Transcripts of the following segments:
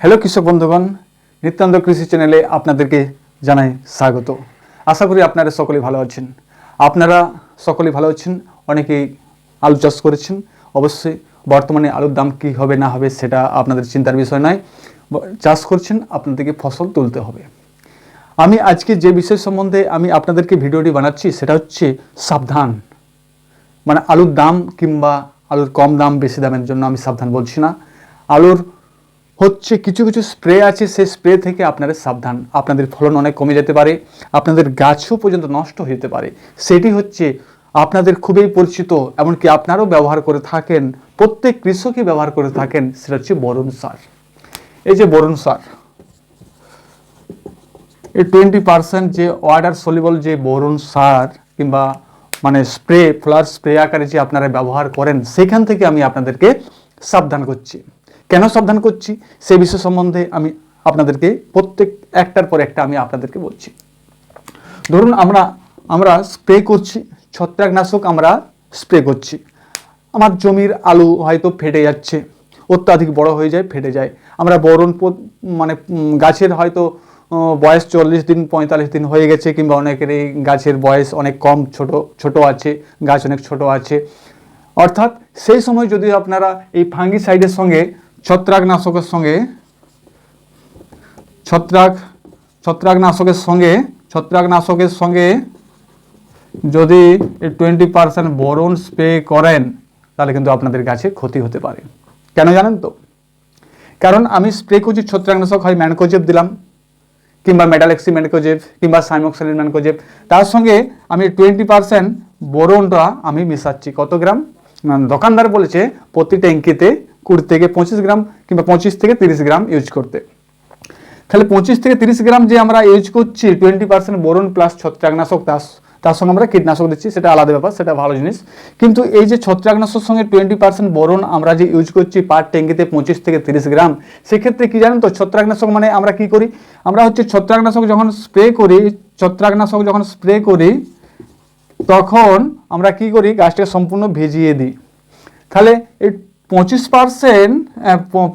Hello কৃষক বন্ধুগণ, নিত্যান্ত কৃষি চ্যানেলে আপনাদেরকে জানাই স্বাগত। আশা করি আপনারা সকলেই ভালো আছেন। আপনারা সকলে ভালো আছেন? অনেকেই আলু চাষ করেছেন। অবশ্যই বর্তমানে আলুর দাম কী হবে, না হবে, সেটা আপনাদের চিন্তার বিষয় নয়। চাষ করছেন, আপনাদেরকে ফসল তুলতে হবে। আমি আজকে যে বিষয় সম্বন্ধে আমি আপনাদেরকে ভিডিওটি বানাচ্ছি, সেটা হচ্ছে সাবধান। মানে আলুর দাম কিংবা আলুর কম দাম, বেশি দামের জন্য আমি সাবধান বলছি না। আলুর হচ্ছে কিছু কিছু স্প্রে আছে, সেই স্প্রে থেকে আপনারা সাবধান। আপনাদের ফলন অনেক কমে যেতে পারে, আপনাদের গাছও পর্যন্ত নষ্ট হয়ে যেতে পারে। সেটি হচ্ছে আপনাদের খুবই পরিচিত, এমনকি আপনারাও ব্যবহার করে থাকেন, প্রত্যেক কৃষকই ব্যবহার করে থাকেন, সেটা হচ্ছে বরুণ সার। এই যে বরুণ সার, এই টোয়েন্টি পার্সেন্ট যে ওয়াটার সলিবল যে বোরন সার কিংবা মানে স্প্রে ফ্লার স্প্রে আকারে যে আপনারা ব্যবহার করেন, সেখান থেকে আমি আপনাদেরকে সাবধান করছি। কেন সাবধান করছি? সে বিষয় সম্বন্ধে আমি আপনাদেরকে প্রত্যেক একটার পর একটা আমি আপনাদেরকে বলছি। ধরুন আমরা আমরা স্প্রে করছি, ছত্রাকনাশক আমরা স্প্রে করছি। আমার জমির আলু হয়তো ফেটে যাচ্ছে, অত্যাধিক বড় হয়ে যায়, ফেটে যায়। আমরা বরণ মানে গাছের হয়তো বয়স চল্লিশ দিন, পঁয়তাল্লিশ দিন হয়ে গেছে, কিংবা অনেকের এই গাছের বয়স অনেক কম, ছোট ছোট আছে, গাছ অনেক ছোট আছে। অর্থাৎ সেই সময় যদি আপনারা এই ফাঙ্গিসাইডের সঙ্গে ছত্রাকনাশকের সঙ্গে, ছত্রাক ছত্রাকনাশকের সঙ্গে ছত্রাকনাশকের সঙ্গে যদি টোয়েন্টি পার্সেন্ট বোরন স্প্রে করেন, তাহলে কিন্তু আপনাদের গাছে ক্ষতি হতে পারে। কেন জানেন তো? কারণ আমি স্প্রে করছি ছত্রাকনাশক হয় ম্যানকোজেব দিলাম, কিংবা মেটালেক্সি ম্যানকোজেব, কিংবা সাইমোক্সালিন ম্যানকোজেব। তার সঙ্গে আমি টোয়েন্টি পার্সেন্ট বোরনটা আমি মেশাচ্ছি। কত গ্রাম? দোকানদার বলেছে, প্রতি ট্যাঙ্কিতে কুড়ি থেকে পঁচিশ গ্রাম কিংবা পঁচিশ থেকে তিরিশ গ্রাম ইউজ করতে। তাহলে পঁচিশ থেকে তিরিশ গ্রাম যে আমরা ইউজ করছি টোয়েন্টি পার্সেন্ট বোরন প্লাস ছত্রাকনাশক তার তার সঙ্গে আমরা কীটনাশক দিচ্ছি, সেটা আলাদা ব্যাপার, সেটা ভালো জিনিস। কিন্তু এই যে ছত্রাকনাশক সঙ্গে টোয়েন্টি পার্সেন্ট বোরন আমরা যে ইউজ করছি পার ট্যাঙ্কিতে পঁচিশ থেকে তিরিশ গ্রাম, সেক্ষেত্রে কী জানেন তো, ছত্রাকনাশক মানে আমরা কি করি? আমরা হচ্ছে ছত্রাকনাশক যখন স্প্রে করি, ছত্রাকনাশক যখন স্প্রে করি, তখন আমরা কি করি? গাছটাকে সম্পূর্ণ ভিজিয়ে দিই। তাহলে এই পঁচিশ পার্সেন্ট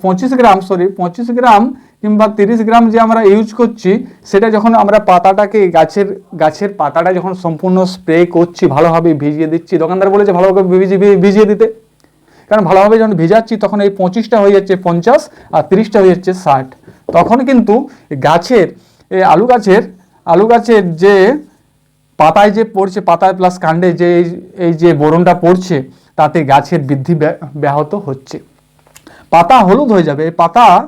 পঁচিশ গ্রাম সরি পঁচিশ গ্রাম কিংবা তিরিশ গ্রাম যে আমরা ইউজ করছি, সেটা যখন আমরা পাতাটাকে গাছের গাছের পাতাটা যখন সম্পূর্ণ স্প্রে করছি, ভালোভাবে ভিজিয়ে দিচ্ছি, দোকানদার বলেছে ভালোভাবে ভিজিয়ে দিতে। কারণ ভালোভাবে যখন ভিজাচ্ছি, তখন এই পঁচিশটা হয়ে যাচ্ছে পঞ্চাশ আর তিরিশটা হয়ে যাচ্ছে ষাট। তখন কিন্তু গাছের, এই আলু গাছের আলু গাছের যে পাতায় যে পড়ছে পাতায় প্লাস কাণ্ডে যে এই যে বোরনটা পড়ছে তাতে গাছের বৃদ্ধি ব্য- ব্যাহত হচ্ছে। পাতা হলুদ হয়ে যাবে, এই পাতা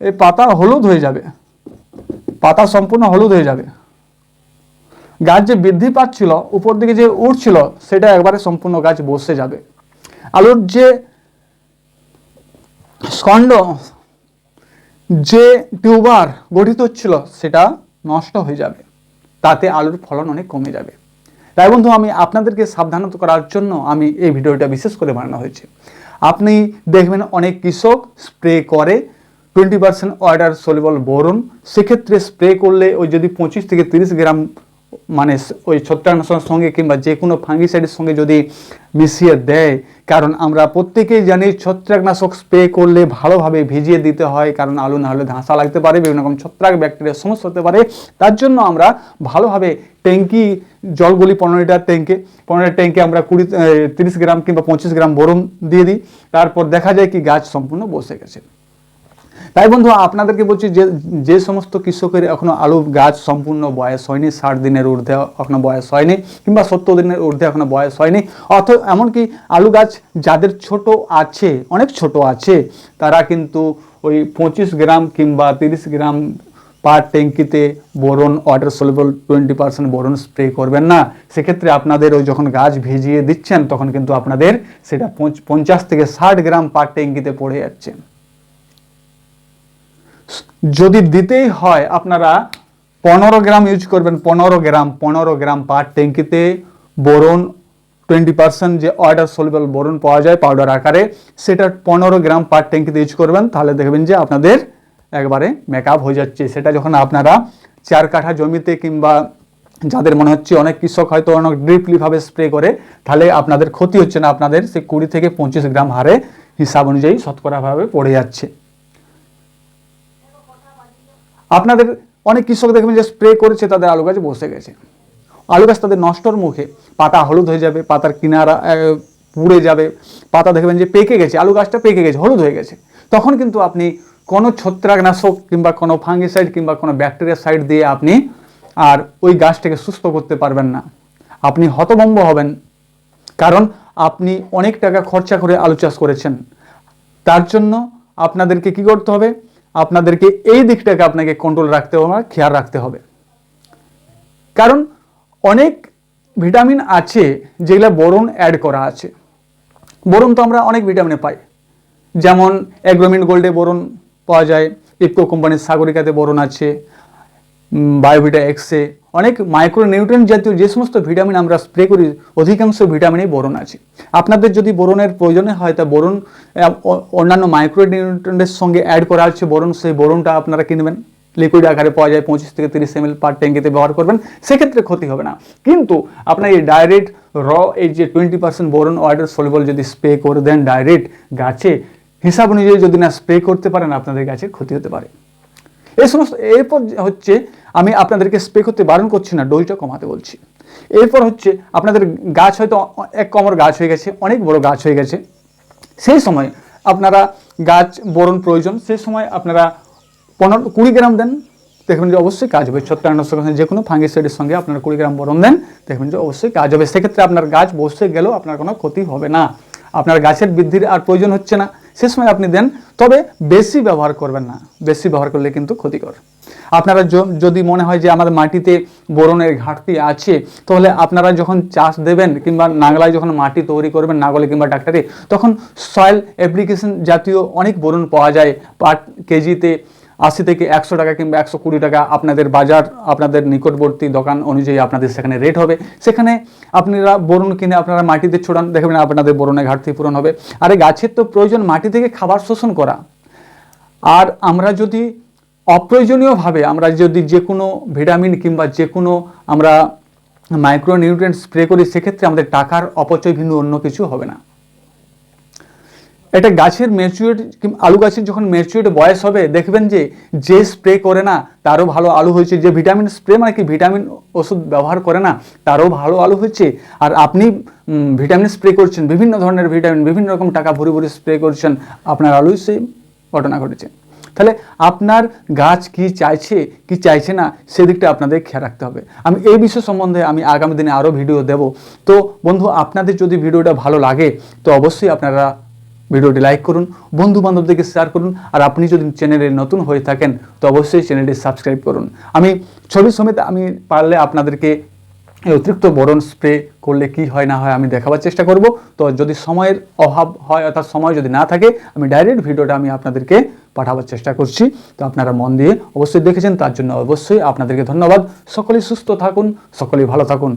এই পাতা হলুদ হয়ে যাবে। পাতা সম্পূর্ণ হলুদ হয়ে যাবে। গাছ যে বৃদ্ধি পাচ্ছিল, উপর দিকে যে উঠছিল, সেটা একবারে সম্পূর্ণ গাছ বসে যাবে। আলুর যে স্কন্ড যে টিউবার গঠিত হচ্ছিল, সেটা নষ্ট হয়ে যাবে। তাতে আলুর ফলন অনেক কমে যাবে। তাই বন্ধু, আমি আপনাদেরকে সাবধানত করার জন্য আমি এই ভিডিওটা বিশেষ করে বানানো হয়েছে। আপনি দেখবেন অনেক কৃষক স্প্রে করে twenty percent water soluble boron সেক্ষেত্রে স্প্রে করলে ওই যদি পঁচিশ থেকে তিরিশ গ্রাম মানে ওই ছত্রাকনাশকের সঙ্গে কিংবা যে কোনো ফাঙ্গিসাইডের সঙ্গে যদি মিশিয়ে দেয় কারণ আমরা প্রত্যেকেই জানি ছত্রাকনাশক স্প্রে করলে ভালোভাবে ভিজিয়ে দিতে হয়, কারণ আলু না হলে ধাঁসা লাগতে পারে, বিভিন্ন রকম ছত্রাক ব্যাকটেরিয়া সমস্যা হতে পারে। তার জন্য আমরা ভালোভাবে ট্যাঙ্কি জল বলি পনেরো লিটার ট্যাঙ্কে, পনেরো লিটার ট্যাঙ্কে আমরা কুড়ি তিরিশ গ্রাম কিংবা পঁচিশ গ্রাম বরুণ দিয়ে দিই। তারপর দেখা যায় কি গাছ সম্পূর্ণ বসে গেছে। তাই বন্ধু, আপনাদেরকে বলছি যে যে সমস্ত কৃষকের এখনও আলু গাছ সম্পূর্ণ বয়স হয়নি, ষাট দিনের ঊর্ধ্বে এখনও বয়স হয়নি, কিংবা সত্তর দিনের ঊর্ধ্বে এখনও বয়স হয়নি, অথ, এমনকি আলু গাছ যাদের ছোট আছে, অনেক ছোট আছে, তারা কিন্তু ওই পঁচিশ গ্রাম কিংবা তিরিশ গ্রাম per ট্যাঙ্কিতে boron water soluble twenty percent boron spray করবেন না। সেক্ষেত্রে আপনাদের ওই যখন গাছ ভিজিয়ে দিচ্ছেন, তখন কিন্তু আপনাদের সেটা পঞ্চ- পঞ্চাশ থেকে ষাট গ্রাম পার ট্যাঙ্কিতে পড়ে যাচ্ছে। যদি দিতেই হয়, আপনারা পনেরো গ্রাম ইউজ করবেন, পনেরো গ্রাম পনেরো গ্রাম পার ট্যাঙ্কিতে বোরন টোয়েন্টি পার্সেন্ট যে ওয়াটার সলিবল বোরন পাওয়া যায় পাউডার আকারে, সেটা পনেরো গ্রাম পার ট্যাঙ্কিতে ইউজ করবেন, তাহলে দেখবেন যে আপনাদের একবারে মেকআপ হয়ে যাচ্ছে। সেটা যখন আপনারা চার কাঠা জমিতে কিংবা যাদের মনে হচ্ছে অনেক কৃষক হয়তো অনেক ড্রিপলিভাবে স্প্রে করে, তাহলে আপনাদের ক্ষতি হচ্ছে না। আপনাদের সেই কুড়ি থেকে পঁচিশ গ্রাম হারে হিসাব অনুযায়ী শতকরাভাবে পড়ে যাচ্ছে। আপনাদের, অনেক কৃষক দেখবেন যে স্প্রে করেছে, তাদের আলু গাছ বসে গেছে। আলু গাছ তাদের নষ্টর মুখে, পাতা হলুদ হয়ে যাবে, পাতার কিনারা পুড়ে যাবে, পাতা দেখবেন যে পেকে গেছে, আলু গাছটা পেকে গেছে, হলুদ হয়ে গেছে। তখন কিন্তু আপনি কোনো ছত্রাকনাশক কিংবা কোনো ফাঙ্গিসাইড কিংবা কোনো ব্যাকটেরিয়া সাইড দিয়ে আপনি আর ওই গাছটাকে সুস্থ করতে পারবেন না। আপনি হতভম্ব হবেন, কারণ আপনি অনেক টাকা খরচা করে আলু চাষ করেছেন। তার জন্য আপনাদেরকে কি করতে হবে? আপনাদেরকে এই দিকটাকে আপনাকে কন্ট্রোল রাখতে হবে, খেয়াল রাখতে হবে। কারণ অনেক ভিটামিন আছে যেগুলো বরণ অ্যাড করা আছে। বরণ তো আমরা অনেক ভিটামিনে পাই। যেমন অ্যাগ্রোমিন গোল্ডে বরণ পাওয়া যায় ইপকো কোম্পানির সাগরিকাতে বরণ আছে বায়োভিটা এক্সে অনেক মাইক্রো নিউট্রিয়েন্ট জাতীয় যে সমস্ত ভিটামিন আমরা স্প্রে করি, অধিকাংশ ভিটামিনেই বোরন আছে। আপনাদের যদি বোরনের প্রয়োজনে হয়, তা বোরন অন্যান্য মাইক্রো নিউট্রিয়েন্টের সঙ্গে অ্যাড করা আছে বোরন, সেই বোরনটা আপনারা কিনবেন লিকুইড আকারে পাওয়া যায় পঁচিশ থেকে তিরিশ এম এল পার ট্যাঙ্কিতে ব্যবহার করবেন, সেক্ষেত্রে ক্ষতি হবে না। কিন্তু আপনার এই ডাইরেক্ট র এই যে twenty percent boron water soluble যদি স্প্রে করে দেন ডাইরেক্ট গাছে, হিসাব অনুযায়ী যদি না স্প্রে করতে পারেন, আপনাদের গাছের ক্ষতি হতে পারে। এই সমস্ত, এরপর হচ্ছে আমি আপনাদেরকে স্প্রে করতে বারণ করছি না ডোজটা কমাতে বলছি। এরপর হচ্ছে আপনাদের গাছ হয়তো এক কমর গাছ হয়ে গেছে, অনেক বড় গাছ হয়ে গেছে। সেই সময় আপনারা গাছ বরণ প্রয়োজন, সেই সময় আপনারা পনেরো, কুড়ি গ্রাম দেন, দেখবেন যে অবশ্যই কাজ হবে। ছত্রাকনাশক যে কোনো ফাঙ্গিসাইডের সঙ্গে আপনারা কুড়ি গ্রাম বরণ দেন, দেখবেন যে অবশ্যই কাজ হবে। সেক্ষেত্রে আপনার গাছ বসে গেলেও আপনার কোনো ক্ষতি হবে না। আপনার গাছের বৃদ্ধির আর প্রয়োজন হচ্ছে না। সে সময় আপনি দেন, তবে বেশি ব্যবহার করবেন না। বেশি ব্যবহার করলে কিন্তু ক্ষতিকর। আপনারা যদি মনে হয় যে আমাদের মাটিতে বোরনের ঘাটতি আছে, তাহলে আপনারা যখন চাষ দেবেন কিংবা নাগলায় যখন মাটি তৈরি করবেন, নাগলে কিংবা ডাক্তারে, তখন সয়েল অ্যাপ্লিকেশন জাতীয় অনেক বোরন পাওয়া যায় পাট কেজিতে আশি থেকে একশো টাকা কিংবা একশো কুড়ি টাকা আপনাদের বাজার, আপনাদের নিকটবর্তী দোকান অনুযায়ী আপনাদের সেখানে রেট হবে। সেখানে আপনারা বোরন কিনে আপনারা মাটিতে ছড়ান, দেখবেন আপনাদের বোরনের ঘাটতি পূরণ হবে। আর গাছের তো প্রয়োজন মাটি থেকে খাবার শোষণ করা। আর আমরা যদি অপ্রয়োজনীয়ভাবে আমরা যদি যে কোনো ভিটামিন কিংবা যে কোনো আমরা মাইক্রো নিউট্রিয়েন্ট স্প্রে করি, সেক্ষেত্রে আমাদের টাকার অপচয় ভিন্ন অন্য কিছু হবে না। এটা গাছের ম্যাচুরিট আলু গাছের যখন ম্যাচুরিট বয়স হবে, দেখবেন যে যে স্প্রে করে না, তারও ভালো আলু হয়েছে। যে ভিটামিন স্প্রে মানে কি? ভিটামিন ওষুধ ব্যবহার করে না, তারও ভালো আলু হয়েছে। আর আপনি ভিটামিন স্প্রে করছেন, বিভিন্ন ধরনের ভিটামিন বিভিন্ন রকম টাকা ভরে ভরে স্প্রে করছেন, আপনার আলুই সেই ঘটনা ঘটেছে। তাহলে আপনার গাছ কি চাইছে কি চাইছে না, সেদিকটা আপনাদের খেয়াল রাখতে হবে। আমি এই বিষয় সম্বন্ধে আমি আগামী দিনে আরও ভিডিও দেব। তো বন্ধু, আপনাদের যদি ভিডিওটা ভালো লাগে, তো অবশ্যই আপনারা ভিডিওটি লাইক করুন বন্ধু বান্ধবদেরকে শেয়ার করুন, আর আপনি যদি চ্যানেলে নতুন হয়ে থাকেন, তো অবশ্যই চ্যানেলটি সাবস্ক্রাইব করুন। আমি ছবি সমেত আমি পারলে আপনাদেরকে অতিরিক্ত বরণ স্প্রে করলে কি হয়, না হয় আমি দেখাবার চেষ্টা করব। তো যদি সময়ের অভাব হয়, অর্থাৎ সময় যদি না থাকে, আমি ডাইরেক্ট ভিডিওটা আমি আপনাদেরকে পাঠাবার চেষ্টা করছি। তো আপনারা মন দিয়ে অবশ্যই দেখেছেন, তার জন্য অবশ্যই আপনাদেরকে ধন্যবাদ। সকলেই সুস্থ থাকুন সকলেই ভালো থাকুন।